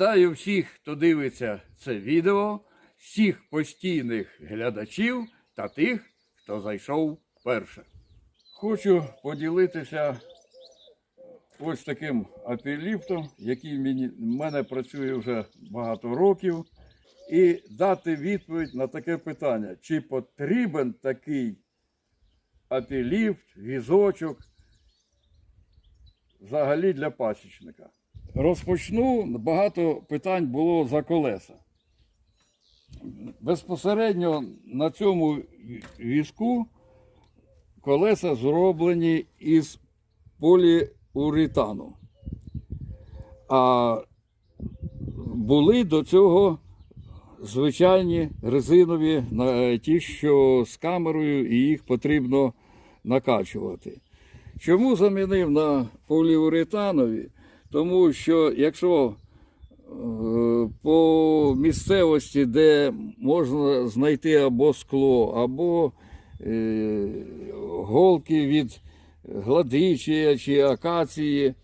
Вітаю всіх, хто дивиться це відео, всіх постійних глядачів та тих, хто зайшов вперше. Хочу поділитися ось таким апеліфтом, який в мене працює вже багато років, і дати відповідь на таке питання, чи потрібен такий апеліфт, візочок взагалі для пасічника. Розпочну. Багато питань було за колеса. Безпосередньо на цьому візку колеса зроблені із поліуретану. А були до цього звичайні резинові, ті, що з камерою, і їх потрібно накачувати. Чому замінив на поліуретанові? Тому що якщо е, по місцевості, де можна знайти або скло, або е, голки від гладичія чи акації,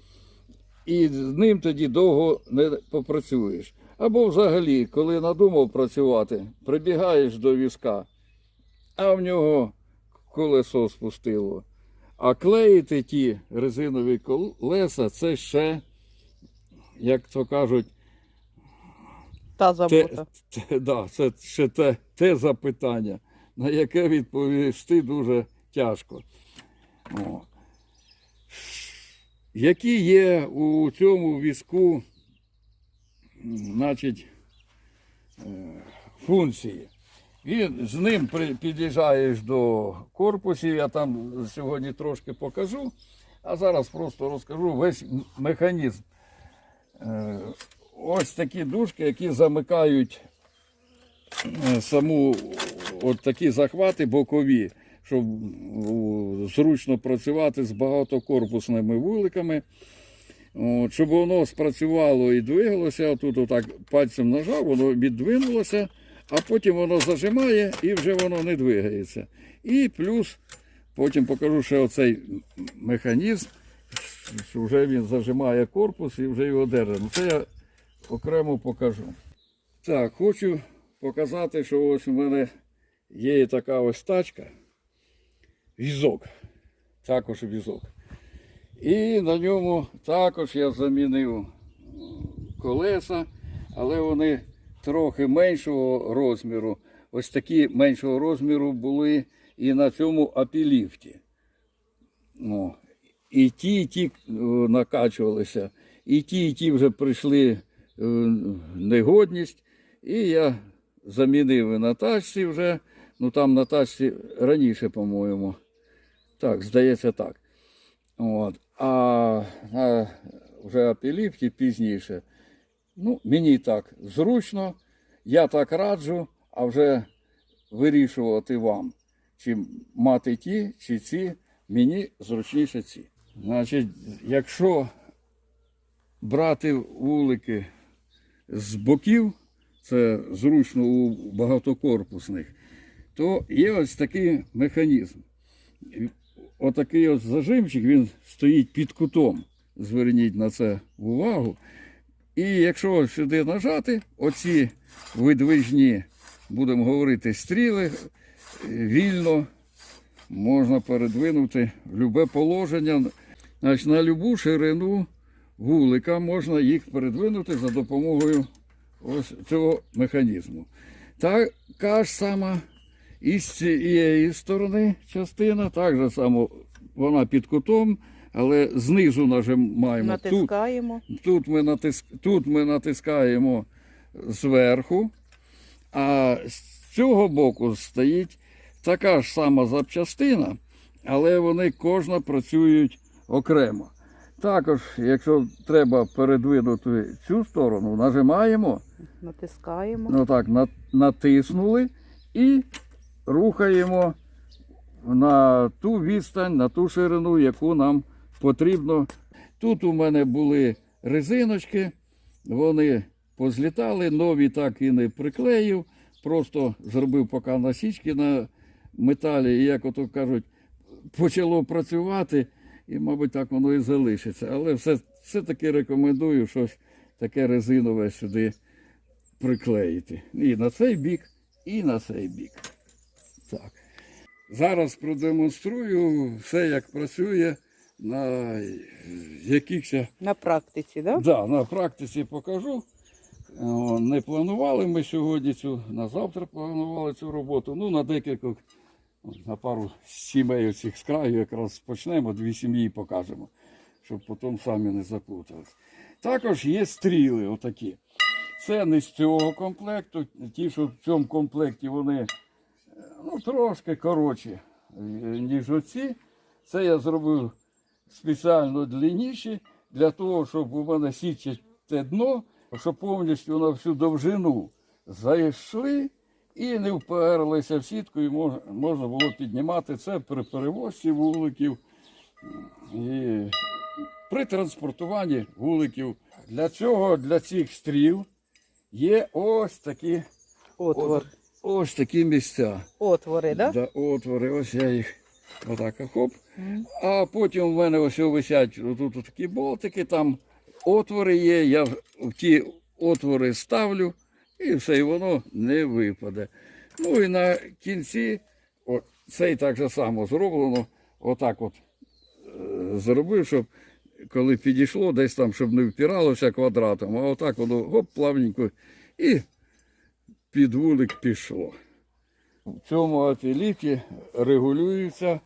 і з ним тоді довго не попрацюєш. Або взагалі, коли надумав працювати, прибігаєш до візка, а в нього колесо спустило. А клеїти ті резинові колеса це ще, як то кажуть, Та те, забота. те, да, це ще те, те запитання, на яке відповісти дуже тяжко. О. Які є у цьому візку значить, е, функції? Він з ним під'їжджаєш до корпусів, я там сьогодні трошки покажу, а зараз просто розкажу весь механізм. Е, Ось такі дужки, які замикають е, саму от такі захвати бокові, щоб зручно працювати з багатокорпусними вуликами. От, щоб воно спрацювало і двигалося, тут отак пальцем нажав, воно віддвинулося, а потім воно зажимає і вже воно не двигається. І плюс, потім покажу ще оцей механізм, що вже він зажимає корпус і вже його держить. Ну, Це я окремо покажу. Так, хочу показати, що ось у мене є така ось тачка, візок. Також візок. І на ньому також я замінив колеса, але вони трохи меншого розміру. Ось такі меншого розміру були і на цьому апіліфті. І ті, і ті е, накачувалися, і ті, і ті вже прийшли е, негодність. І я замінив на тачці вже. Ну там на тачці раніше, по-моєму. Так, здається так. От. А на вже апеліфті пізніше. Ну, мені так зручно, я так раджу, а вже вирішувати вам, чи мати ті, чи ці, мені зручніше ці. Значить, якщо брати вулики з боків, це зручно у багатокорпусних, то є ось такий механізм. Отакий ось зажимчик, він стоїть під кутом. Зверніть на це увагу. І якщо сюди нажати, оці видвижні, будемо говорити, стріли, е, вільно можна передвинути в любе положення. Значить, на любу ширину вулика можна їх передвинути за допомогою ось цього механізму. Така ж сама і з цієї сторони частина, так же само вона під кутом, але знизу нажимаємо. Натискаємо. тут, ми натис... Тут ми натискаємо зверху, а з цього боку стоїть така ж сама запчастина, але вони кожна працюють окремо. Також, якщо треба передвинути цю сторону, нажимаємо, Натискаємо. ну так, натиснули і рухаємо на ту відстань, на ту ширину, яку нам потрібно. Тут у мене були резиночки, вони позлітали, нові так і не приклеїв, просто зробив поки насічки на металі, і як ото кажуть, почало працювати, і, мабуть, так воно і залишиться. Але все, все-таки рекомендую щось таке резинове сюди приклеїти. І на цей бік, і на цей бік. Так. Зараз продемонструю все, як працює на якихось На практиці, да? Да, на практиці покажу. Не планували ми сьогодні цю, на завтра планували цю роботу. Ну, на декілька, на пару сімей цих з краю якраз почнемо, дві сім'ї покажемо, щоб потім самі не заплутались. Також є стріли отакі. Це не з цього комплекту. Ті, що в цьому комплекті вони е, ну, трошки коротші, е, ніж оці. Це я зробив спеціально длинніші, для того, щоб у мене січате дно, щоб повністю на всю довжину зайшли і не вперлися в сітку, і можна було піднімати це при перевозці вуликів і при транспортуванні вуликів. Для цього, для цих стріл є ось такі, Отвор. ось такі місця. Отвори, да? Да, отвори, ось я їх отак хоп. А потім в мене ось висять тут такі болтики, там отвори є, я в ті отвори ставлю і все, і воно не випаде. Ну і на кінці, о, це так же само зроблено, отак от е, зробив, щоб коли підійшло, десь там, щоб не впиралося квадратом, а отак воно гоп, плавненько і під вулик пішло. В цьому ателіті регулюються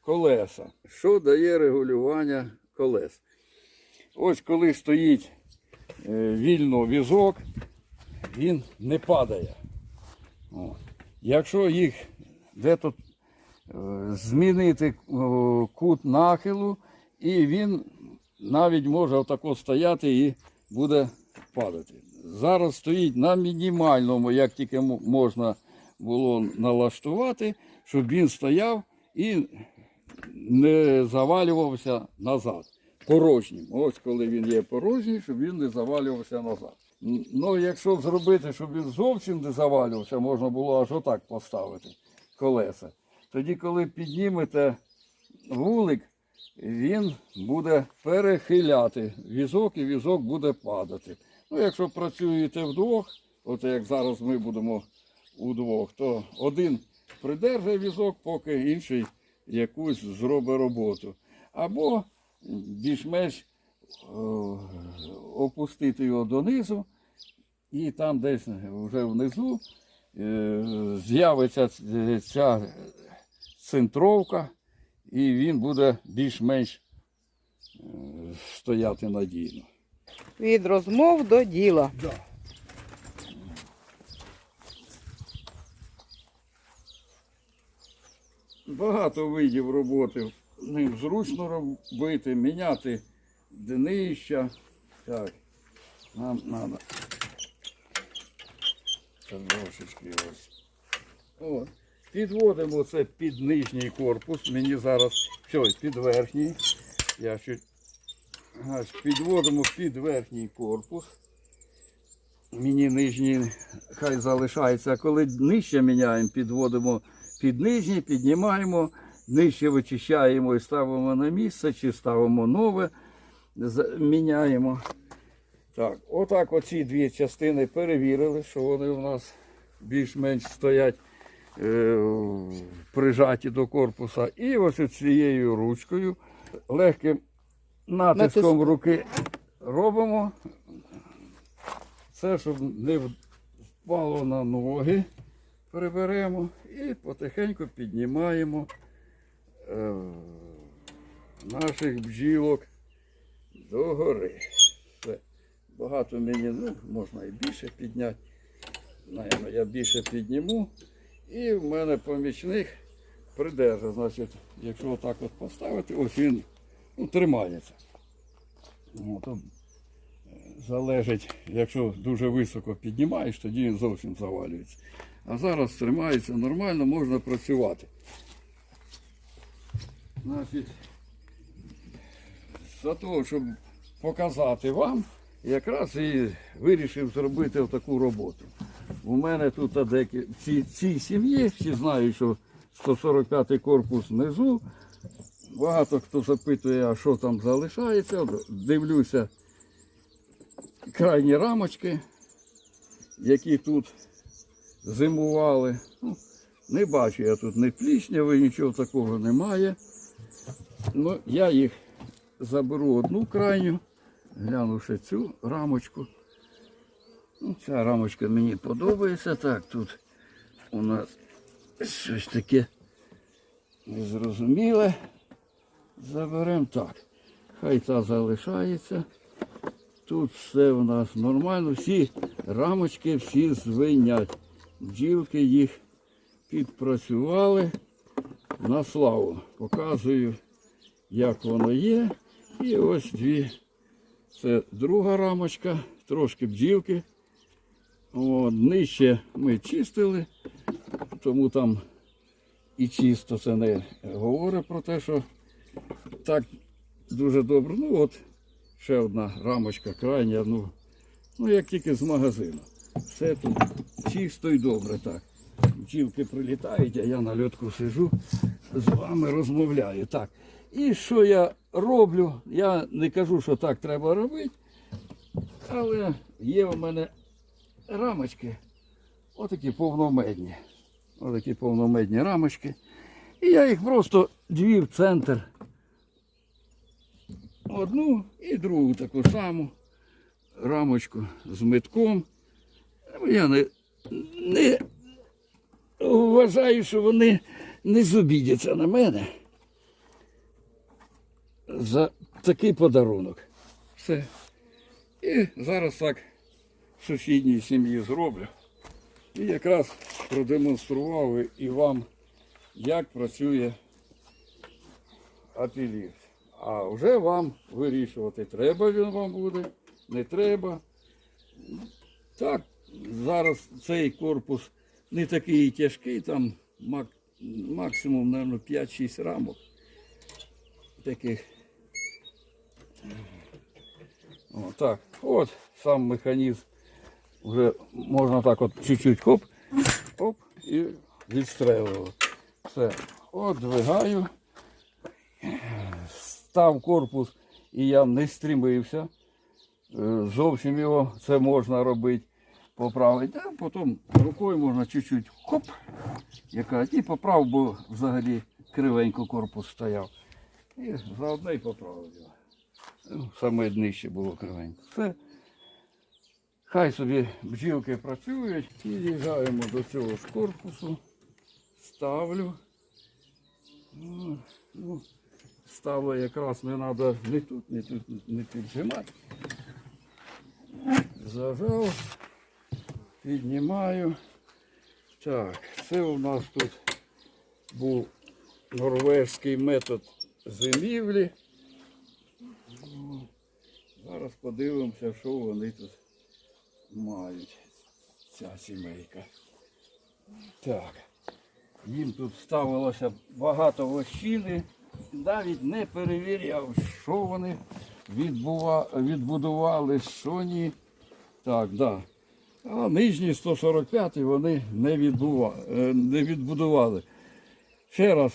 колеса. Що дає регулювання колес? Ось коли стоїть е, вільно візок, він не падає. Якщо їх де-то е, змінити кут нахилу, і він навіть може отако стояти і буде падати. Зараз стоїть на мінімальному, як тільки можна було налаштувати, щоб він стояв і не завалювався назад. Порожнім. Ось коли він є порожній, щоб він не завалювався назад. Ну, якщо зробити, щоб він зовсім не завалювався, можна було аж отак поставити колеса. Тоді, коли піднімете вулик, він буде перехиляти візок і візок буде падати. Ну, якщо працюєте вдвох, от як зараз ми будемо удвох, то один придержує візок, поки інший якусь зробить роботу. Або більш-менш опустити його донизу, і там десь вже внизу е, з'явиться ця центровка, і він буде більш-менш е, стояти надійно. Від розмов до діла. Да. Багато видів роботи. Ним зручно робити, міняти днища. Так, нам треба. Трошечки ось. О, підводимо це під нижній корпус. Мені зараз все, під верхній. Я Аж підводимо під верхній корпус. Мені нижній хай залишається. А коли нижче міняємо, підводимо під нижній, піднімаємо, нижче вичищаємо і ставимо на місце, чи ставимо нове, міняємо. Так, отак оці дві частини перевірили, що вони у нас більш-менш стоять е, прижаті до корпуса. І ось цією ручкою легким натиском Натиск- руки робимо. Це, щоб не впало на ноги, приберемо і потихеньку піднімаємо е, наших бджілок догори. Все. Багато мені, ну, можна і більше підняти. Наверно, я більше підніму. І в мене помічник придержа. Значить, якщо отак от поставити, ось він ну, тримається. Ну, то, е, залежить, якщо дуже високо піднімаєш, тоді він зовсім завалюється. А зараз тримається нормально, можна працювати. Значить, за того, щоб показати вам, якраз і вирішив зробити таку роботу. У мене тут деякі в цій, сім'ї, всі знають, що 145 корпус внизу, Багато хто запитує, а що там залишається. Дивлюся, крайні рамочки, які тут зимували. Ну, не бачу я тут ні плісняви, нічого такого немає. Ну, я їх заберу одну крайню, глянувши цю рамочку. Ну, ця рамочка мені подобається. Так, тут у нас щось таке незрозуміле. Заберемо так. Хай та залишається. Тут все у нас нормально. Всі рамочки всі звинять. Бджілки їх підпрацювали на славу. Показую, як воно є. І ось дві. Це друга рамочка, трошки бджілки. От, нижче ми чистили, тому там і чисто це не говорить про те, що так дуже добре. Ну от ще одна рамочка крайня, ну, ну як тільки з магазину. Все тут чисто і добре так. Бджілки прилітають, а я на льотку сижу, з вами розмовляю. Так. І що я роблю? Я не кажу, що так треба робити, але є у мене рамочки, отакі повномедні. Отакі повномедні рамочки. І я їх просто дві в центр. Одну і другу таку саму рамочку з метком. Я не, не вважаю, що вони не зобідяться на мене за такий подарунок. Все. І зараз так сусідній сім'ї зроблю. І якраз продемонстрував і вам, як працює апелір. А вже вам вирішувати, треба він вам буде, не треба. Так, зараз цей корпус не такий тяжкий, там максимум, мабуть, 5-6 рамок. Таких. О, так, от сам механізм. Вже можна так от чуть-чуть хоп, оп, і відстрелював. Все. От двигаю. Став корпус і я не стримився. Е, Зовсім його це можна робити, поправити. А потім рукою можна чуть-чуть хоп, яка, і поправ, бо взагалі кривенько корпус стояв. І заодно і поправив його. Ну, Саме днище було кривенько. Все. Хай собі бджілки працюють. Під'їжджаємо до цього ж корпусу. Ставлю. Ну, ну, ставлю якраз не треба не тут, не тут, не піджимати. Зажав, піднімаю. Так, це у нас тут був норвезький метод зимівлі. Зараз подивимося, що вони тут мають, ця сімейка. Так. Їм тут ставилося багато вощини. Навіть не перевіряв, що вони відбува... відбудували, що ні. Так, да. А нижні 145 вони не, відбува... е, не відбудували. Ще раз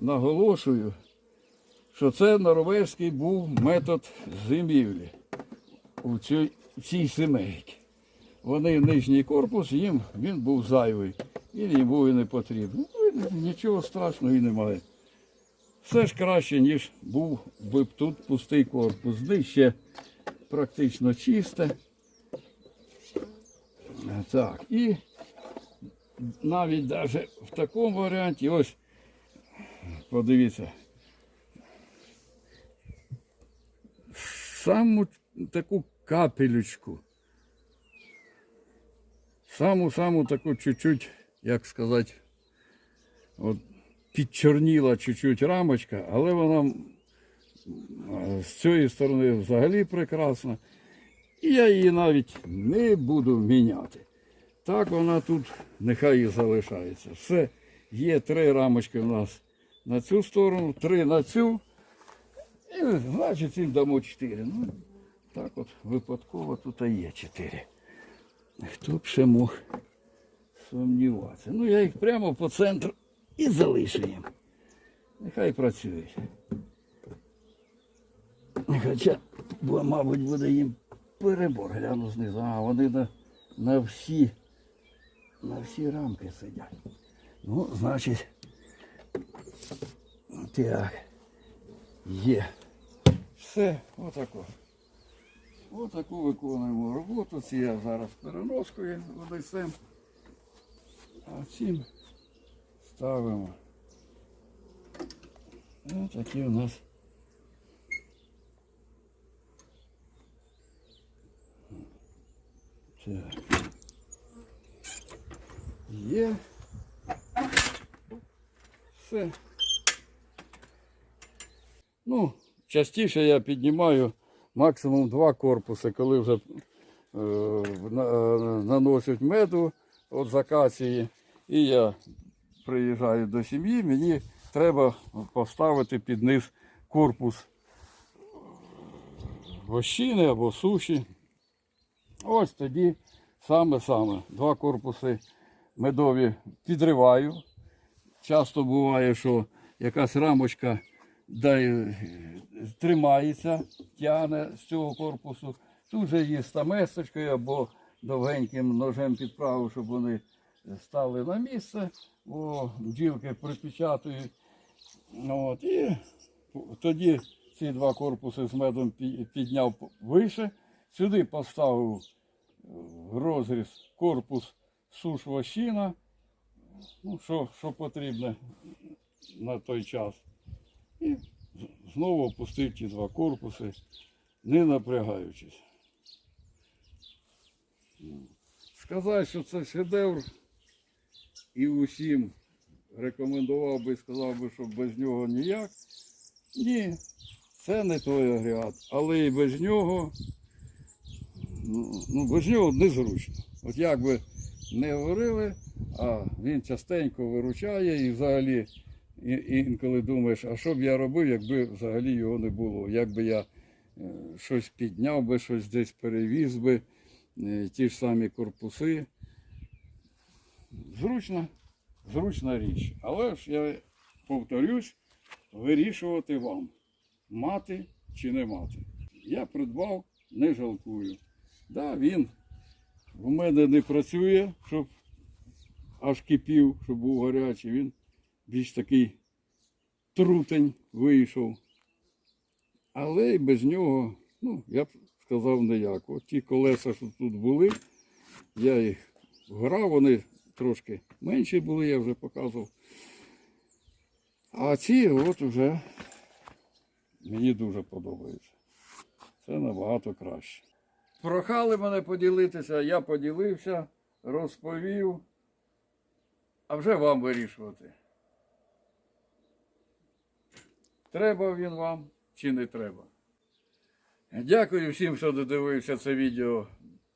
наголошую, що це норвезький був метод зимівлі у цій, сімейці. Вони нижній корпус, їм він був зайвий. І йому і не потрібен. Ну, нічого страшного і немає. Все ж краще, ніж був би тут пустий корпус. Днище практично чисте. Так, і навіть навіть в такому варіанті, ось, подивіться, саму таку капелючку, саму-саму таку чуть-чуть, як сказати, от підчорніла чуть-чуть рамочка, але вона з цієї сторони взагалі прекрасна. І я її навіть не буду міняти. Так вона тут нехай і залишається. Все, є три рамочки у нас на цю сторону, три на цю. І, значить, їм дамо чотири. Ну, так от випадково тут є чотири. Хто б ще мог сумніватися. Ну, я їх прямо по центру і залишу їм. Нехай працюють. Хоча, бо, мабуть, буде їм перебор. Гляну знизу. А, вони на, на всі, на всі рамки сидять. Ну, значить, так, є. Все, отако. Отаку виконуємо роботу. Ці я зараз переноскою винесем. А цим ставимо. Ось такі у нас. Є. Все. Ну, частіше я піднімаю максимум два корпуси, коли вже е, наносять меду від закації. І я приїжджаю до сім'ї, мені треба поставити під низ корпус вощини або суші. Ось тоді саме-саме два корпуси медові підриваю. Часто буває, що якась рамочка е, тримається, тягне з цього корпусу. Тут же її стамесочкою або довгеньким ножем підправив, щоб вони стали на місце. О, бджілки припечатують. Ну, От, і тоді ці два корпуси з медом підняв вище. Сюди поставив е, розріз корпус суш вощина, ну, що, що потрібно на той час. І знову опустив ті два корпуси, не напрягаючись. Сказати, що це шедевр, і усім рекомендував би, сказав би, що без нього ніяк. Ні, це не той агрегат, але і без нього, ну, ну, без нього незручно. От як би не говорили, а він частенько виручає і взагалі і- інколи думаєш, а що б я робив, якби взагалі його не було, якби я е, щось підняв би, щось десь перевіз би, е, ті ж самі корпуси. Зручна, зручна річ. Але ж я повторюсь, вирішувати вам, мати чи не мати. Я придбав, не жалкую. Да, він у мене не працює, щоб аж кипів, щоб був гарячий. Він більш такий трутень вийшов. Але й без нього, ну, я б сказав ніяк. От ті колеса, що тут були, я їх грав, вони трошки менші були, я вже показував. А ці от вже мені дуже подобаються. Це набагато краще. Прохали мене поділитися, я поділився, розповів. А вже вам вирішувати. Треба він вам чи не треба. Дякую всім, хто додивився це відео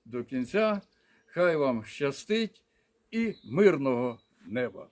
до кінця. Хай вам щастить і мирного неба.